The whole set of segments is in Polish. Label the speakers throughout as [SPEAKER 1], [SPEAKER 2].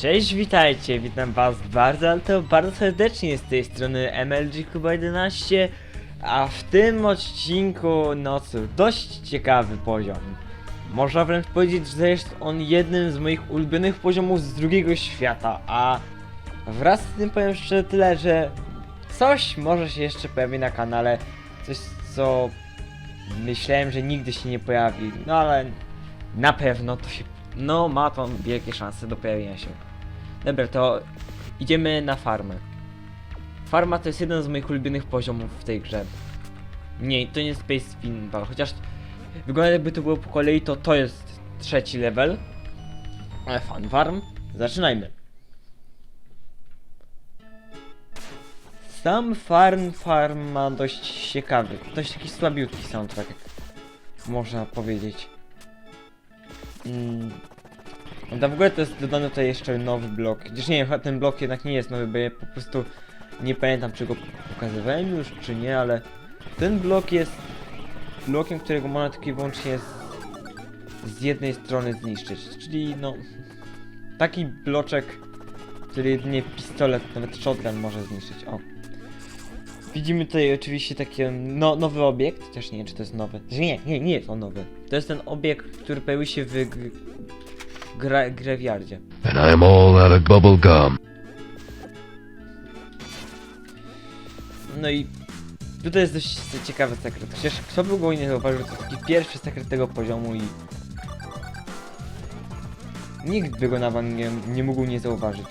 [SPEAKER 1] Cześć, witajcie, witam was bardzo, ale to bardzo serdecznie z tej strony MLG Kuba 11 A w tym odcinku, no cóż, dość ciekawy poziom. Można wręcz powiedzieć, że jest on jednym z moich ulubionych poziomów z drugiego świata A wraz z tym powiem jeszcze tyle, że coś może się jeszcze pojawi na kanale Coś co myślałem, że nigdy się nie pojawi, no ale na pewno to się, no ma to wielkie szanse do pojawienia się Dobra, to idziemy na farmę. Farma to jest jeden z moich ulubionych poziomów w tej grze. Nie, to nie jest Space Pinball, chociaż wygląda jakby to było po kolei, to to jest trzeci level. Ale fan farm, zaczynajmy. Sam farm farm ma dość ciekawy, dość taki słabiutki soundtrack, jak można powiedzieć. Mm, no w ogóle to jest dodany tutaj jeszcze nowy blok. Gdzież nie wiem, ten blok jednak nie jest nowy, bo ja po prostu nie pamiętam czy go pokazywałem już, czy nie, ale ten blok jest blokiem, którego można tylko i wyłącznie z, z jednej strony zniszczyć. Czyli no taki bloczek, który jedynie pistolet, nawet shotgun może zniszczyć. O. Widzimy tutaj oczywiście taki no, nowy obiekt, chociaż nie wiem czy to jest nowy. Znaczy Nie, nie, nie jest on nowy. To jest ten obiekt, który pojawił się w gr- gra, graveyardzie.
[SPEAKER 2] and I'm all out of bubble gum.
[SPEAKER 1] No i tutaj jest dość ciekawy sekret. Chociaż kto by go nie zauważył, to taki pierwszy sekret tego poziomu i nikt by go nawet nie, nie mógł nie zauważyć.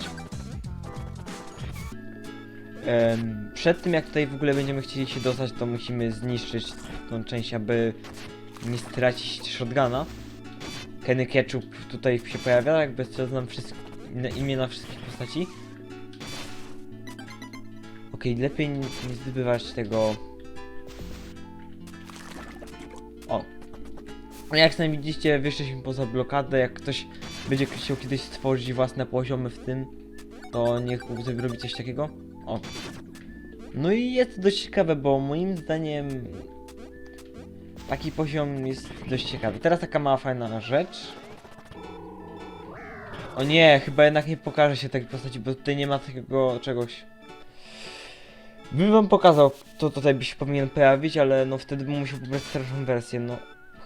[SPEAKER 1] Przed tym jak tutaj w ogóle będziemy chcieli się dostać, to musimy zniszczyć tą część, aby nie stracić shotguna. Kenny Ketchup tutaj się pojawia, jakby co znam wszystkie imiona wszystkich postaci. Okej, lepiej nie, nie zdobywać tego. O. No Jak sami widzicie, wyszliśmy poza blokadę. Jak ktoś będzie chciał kiedyś stworzyć własne poziomy w tym, to niech zrobi coś takiego. O. No i jest dość ciekawe, bo moim zdaniem taki poziom jest dość ciekawy. Teraz taka mała fajna rzecz. O nie, chyba jednak nie pokaże się takiej postaci, bo tutaj nie ma takiego czegoś. Bym wam pokazał, to tutaj by się powinien pojawić, ale no wtedy bym musiał pobrać starszą wersję, no.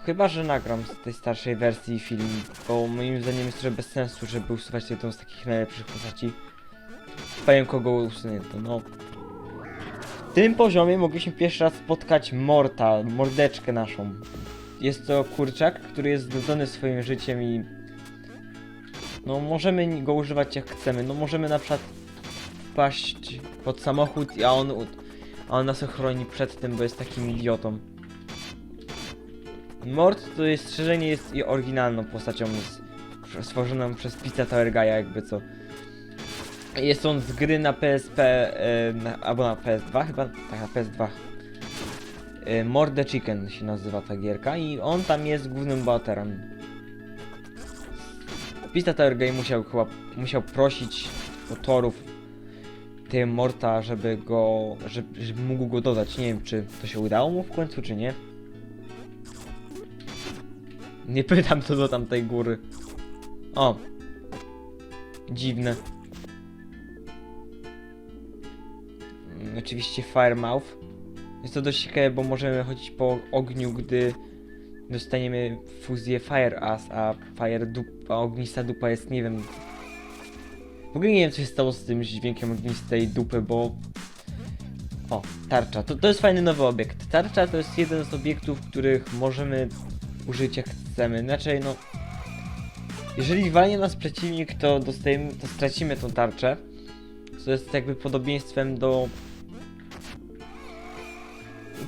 [SPEAKER 1] Chyba, że nagram z tej starszej wersji film, bo moim zdaniem jest trochę bez sensu, żeby usuwać jedną z takich najlepszych postaci. Powiem kogo usunięto, no. W tym poziomie mogliśmy pierwszy raz spotkać Morta, mordeczkę naszą. Jest to kurczak, który jest zdodzony swoim życiem i... No możemy go używać jak chcemy, no możemy na przykład wpaść pod samochód, a on, a on nas ochroni przed tym, bo jest takim idiotą. Mord to jest strzeżenie jest i oryginalną postacią z, stworzoną przez Pizza Tower Guy'a jakby co. Jest on z gry na PSP, albo na PS2 chyba, tak na PS2. E, Mord the Chicken się nazywa ta gierka i on tam jest głównym bohaterem. Pizza Tower Guy musiał chyba, musiał prosić autorów tym Morta, żeby go, żeby, żeby mógł go dodać. Nie wiem, czy to się udało mu w końcu, czy nie. Nie pytam co do tamtej góry. O. Dziwne. Oczywiście Firemouth. Jest to dość ciekawe, bo możemy chodzić po ogniu, gdy dostaniemy fuzję Fire Ass, a Fire Dupa, ognista dupa jest, nie wiem, w ogóle nie wiem, co się stało z tym dźwiękiem ognistej dupy, bo... O, tarcza. To, to jest fajny nowy obiekt. Tarcza to jest jeden z obiektów, których możemy użyć jak chcemy. Inaczej, no... Jeżeli walnie nas przeciwnik, to dostajemy, to stracimy tą tarczę. Co jest jakby podobieństwem do...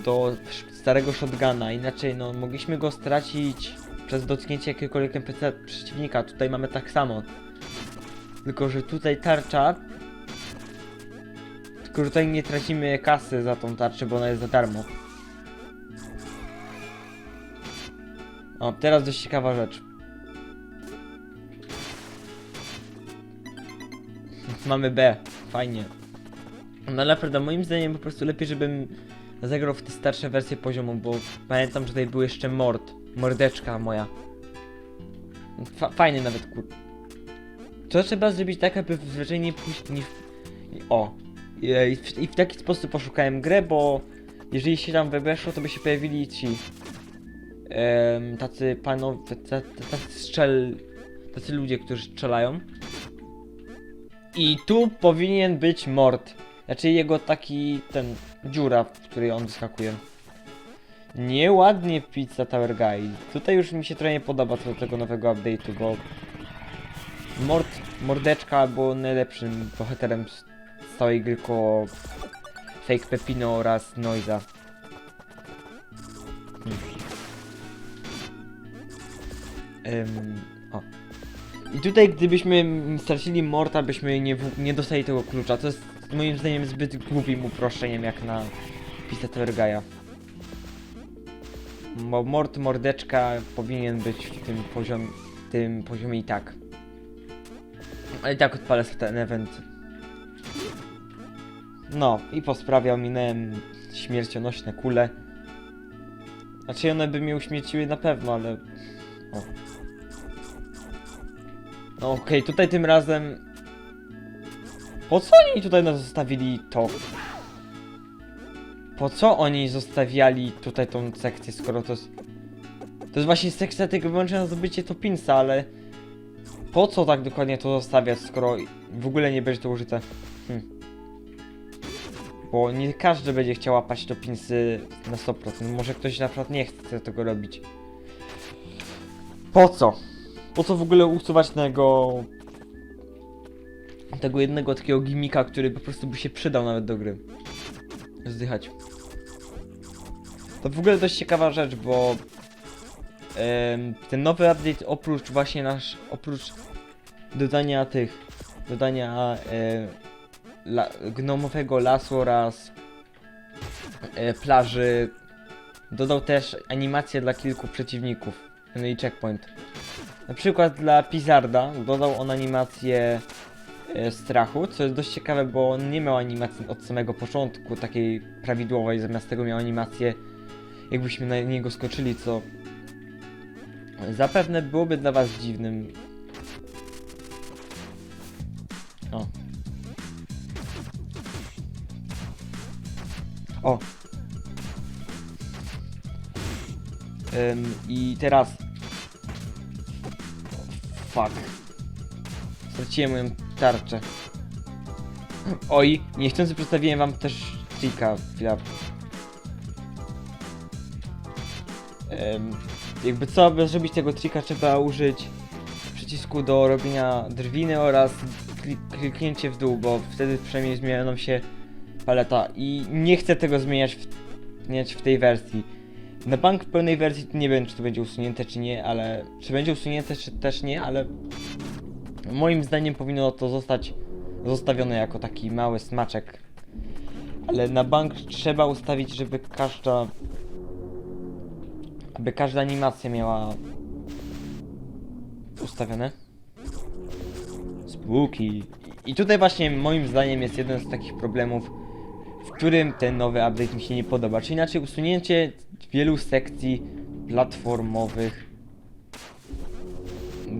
[SPEAKER 1] do starego shotguna. Inaczej, no, mogliśmy go stracić przez dotknięcie jakiegokolwiek NPC przeciwnika. Tutaj mamy tak samo. Tylko, że tutaj tarcza. Tylko, że tutaj nie tracimy kasy za tą tarczę, bo ona jest za darmo. O, teraz dość ciekawa rzecz. Mamy B, fajnie. No naprawdę, moim zdaniem po prostu lepiej, żebym zagrał w te starsze wersje poziomu, bo pamiętam, że tutaj był jeszcze mord. Mordeczka moja. Fa fajny nawet kur... to trzeba zrobić tak, aby zwyczajnie pójść nie. O. I w, I w taki sposób poszukałem grę, bo jeżeli się tam weszło, to by się pojawili ci em, tacy panowie, tacy strzel, tacy ludzie, którzy strzelają. I tu powinien być mord. Znaczy jego taki, ten, dziura, w której on wyskakuje. Nieładnie Pizza Tower Guy. Tutaj już mi się trochę nie podoba co do tego nowego update'u, bo Mord, Mordeczka był najlepszym bohaterem z całej gry koło Fake Pepino oraz Noiza. Hmm. Ym, o. I tutaj gdybyśmy stracili Morta, byśmy nie, nie dostali tego klucza. To jest moim zdaniem zbyt głupim uproszczeniem jak na Pizza Tower Guy'a. Bo Mord Mordeczka powinien być w tym, poziom, tym poziomie i tak. Ale i tak odpalę sobie ten event. No, i po sprawie ominąłem śmiercionośne kule. Znaczy one by mnie uśmierciły na pewno, ale... O. No okej, tutaj tym razem... Po co oni tutaj nas zostawili to? Po co oni zostawiali tutaj tą sekcję, skoro to jest... To jest właśnie sekcja tego wyłącznie na zdobycie topinsa, ale... Po co tak dokładnie to zostawiać, skoro w ogóle nie będzie to użyte? Hm. Bo nie każdy będzie chciał łapać topinsy na 100%. Może ktoś na przykład nie chce tego robić. Po co? Po co w ogóle usuwać tego... Tego jednego takiego gimika, który po prostu by się przydał nawet do gry. Zdychać. To w ogóle dość ciekawa rzecz, bo... ten nowy update oprócz właśnie nasz... Oprócz dodania tych... Dodania... E, la, gnomowego lasu oraz e, plaży. Dodał też animację dla kilku przeciwników. No i checkpoint. Na przykład dla Pizarda dodał on animację strachu, co jest dość ciekawe, bo on nie miał animacji od samego początku takiej prawidłowej, zamiast tego miał animację jakbyśmy na niego skoczyli, co zapewne byłoby dla was dziwnym. O, O. Ym, I teraz. Fuck. Straciłem moją tarczę. Oj, niechcący przedstawiłem wam też trika. Chwila. Ym, jakby co, aby zrobić tego trika trzeba użyć przycisku do robienia drwiny oraz klik- kliknięcie w dół, bo wtedy przynajmniej zmieniają się paleta i nie chcę tego zmieniać w, zmieniać w tej wersji. Na bank w pełnej wersji nie wiem, czy to będzie usunięte, czy nie, ale... Czy będzie usunięte, czy też nie, ale... Moim zdaniem powinno to zostać zostawione jako taki mały smaczek. Ale na bank trzeba ustawić, żeby każda... Aby każda animacja miała... Ustawione. Spooky. I tutaj właśnie moim zdaniem jest jeden z takich problemów, w którym ten nowy update mi się nie podoba. Czy inaczej usunięcie wielu sekcji platformowych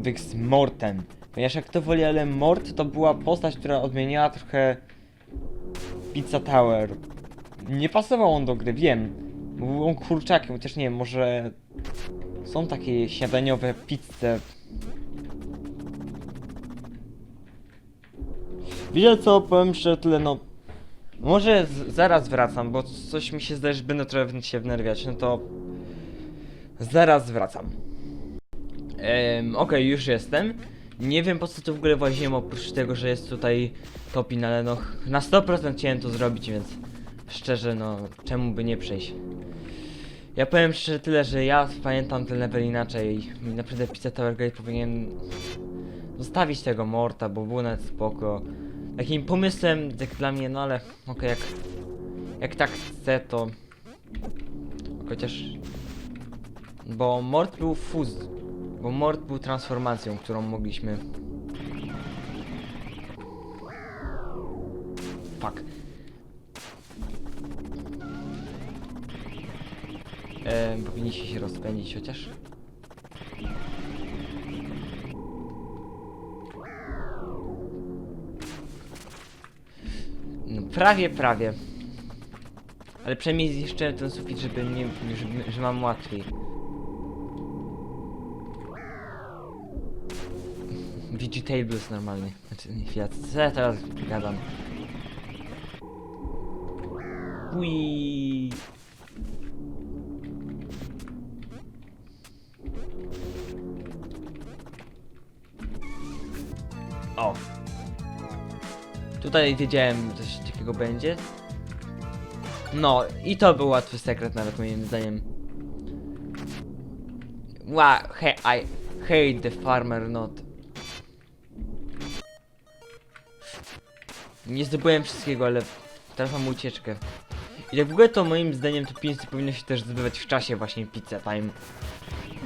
[SPEAKER 1] wych z Mortem. Ponieważ jak to woli, ale Mort to była postać, która odmieniała trochę Pizza Tower. Nie pasował on do gry, wiem. Był on kurczakiem, chociaż nie wiem, może są takie śniadaniowe pizze. Wiecie co, powiem jeszcze tyle, no może zaraz wracam, bo coś mi się zdaje, że będę trochę się wnerwiać, no to zaraz wracam. Ehm, Okej, już jestem. Nie wiem po co tu w ogóle właziłem, oprócz tego, że jest tutaj topin, ale no na 100% chciałem to zrobić, więc szczerze, no czemu by nie przejść. Ja powiem szczerze tyle, że ja pamiętam ten level inaczej i naprawdę Pizza Tower Gate powinien zostawić tego Morta, bo był nawet spoko. Takim pomysłem, jak dla mnie, no ale okej, jak, jak tak chcę, to chociaż... Bo Mort był fuz, bo mord był transformacją, którą mogliśmy... Fuck. E, powinniście się rozpędzić chociaż. No prawie, prawie. Ale przynajmniej zniszczę ten sufit, żeby nie, żeby, że mam łatwiej. Vegetables normalnie. Znaczy, nie chwila, co ja teraz gadam? Ui. O. Tutaj wiedziałem, że coś takiego będzie. No, i to był łatwy sekret nawet moim zdaniem. Wow, hey, I hate the farmer not. Nie zdobyłem wszystkiego, ale teraz mam ucieczkę. I tak w ogóle to moim zdaniem to pieniądze powinno się też zdobywać w czasie właśnie pizza time.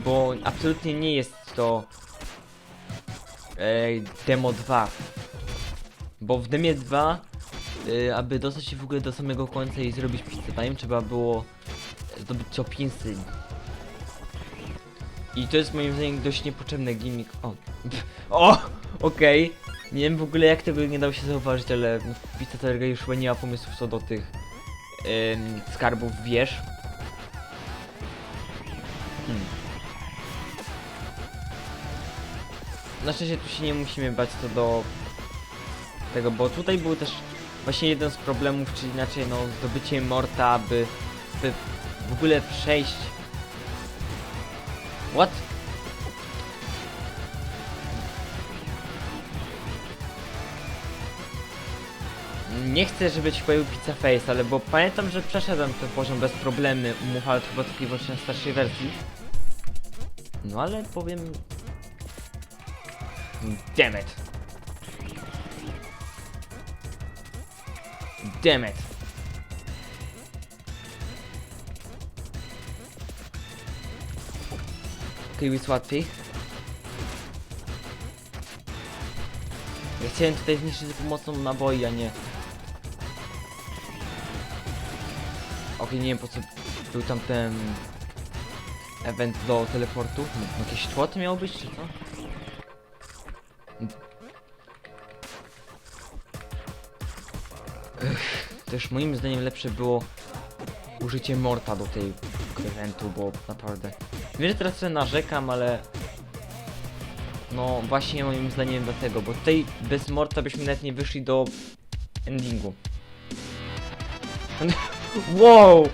[SPEAKER 1] Bo absolutnie nie jest to Ej, demo 2. Bo w demie 2, y, aby dostać się w ogóle do samego końca i zrobić pizza time, trzeba było zdobyć co 500. I to jest moim zdaniem dość niepotrzebny gimmick. O, o, okej. Nie wiem w ogóle jak tego nie dało się zauważyć, ale pizza Tiger już chyba nie ma pomysłów co do tych skarbów wież. Hmm. Na szczęście tu się nie musimy bać co do tego, bo tutaj był też właśnie jeden z problemów, czy inaczej no zdobycie Morta, aby, by w ogóle przejść. What? Nie chcę, żeby ci pojawił Pizza Face, ale bo pamiętam, że przeszedłem ten poziom bez problemy umów, ale to chyba tylko i na starszej wersji. No ale powiem... Damn it. Damn it. Okej, jest łatwiej. Ja chciałem tutaj zniszczyć pomocą naboi, a nie... Okej, nie wiem po co był tam ten... Event do teleportu. No, Jakieś tło to miało być, czy co? Ech, też moim zdaniem lepsze było użycie Morta do tej eventu, bo naprawdę... Wiem, że teraz trochę narzekam, ale... No właśnie moim zdaniem dlatego, bo tutaj bez Morta byśmy nawet nie wyszli do endingu. Wow!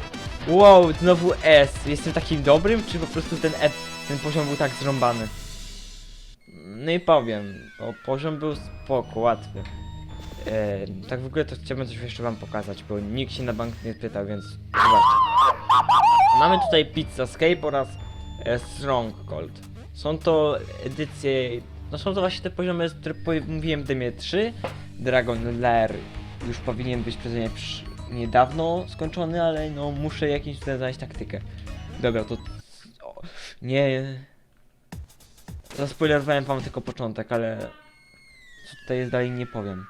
[SPEAKER 1] Wow, znowu S. Jestem takim dobrym, czy po prostu ten, e ten poziom był tak zrąbany? No i powiem, bo poziom był spoko, łatwy. E, tak w ogóle to chciałbym coś jeszcze wam pokazać, bo nikt się na bank nie pytał, więc zobaczcie. Mamy tutaj Pizza Escape oraz e, Stronghold. Są to edycje, no są to właśnie te poziomy, które mówiłem Demie 3. Dragon Lair już powinien być przeze mnie niedawno skończony, ale no muszę cudem znaleźć taktykę. Dobra, to... O, nie... Zaspoilerowałem wam tylko początek, ale... Co tutaj jest dalej nie powiem.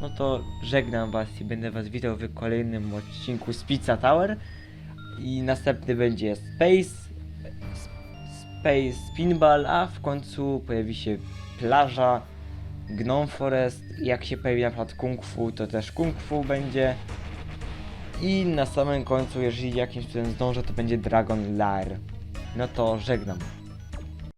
[SPEAKER 1] No to żegnam was i będę was widział w kolejnym odcinku z Pizza Tower. I następny będzie Space, Space Pinball, a w końcu pojawi się plaża, Gnome Forest. Jak się pojawi na przykład Kung Fu, to też Kung Fu będzie. I na samym końcu, jeżeli jakimś cudem zdążę, to będzie Dragon Lair. No to żegnam.